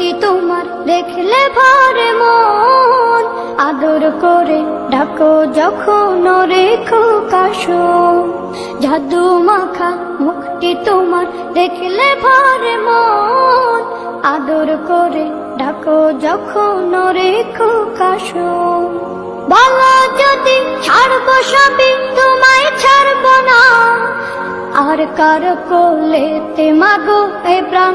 মুখটি তোমার দেখলে ভরে মন। আদর করে ডাকো যখন রেখো কাশো জাদু মাখা মুখটি তোমার দেখলে ভরে মন। আদর করে ডাকো যখন রেখো কাশো বলো যদি ছাড়বো সবই তোমায় ছাড়বো না, আর কার কোলেতে মাগো এ প্রাণ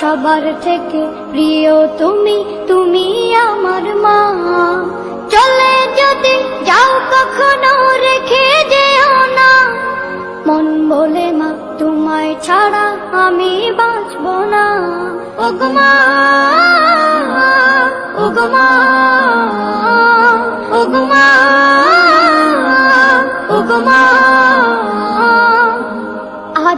সবার থেকে প্রিয় তুমি তুমি আমার মা। চলে যদি যাও কখনো রেখে যেও না। মন বলে মা, তোমায় ছাড়া আমি বাঁচব না। ওগমা ওগমা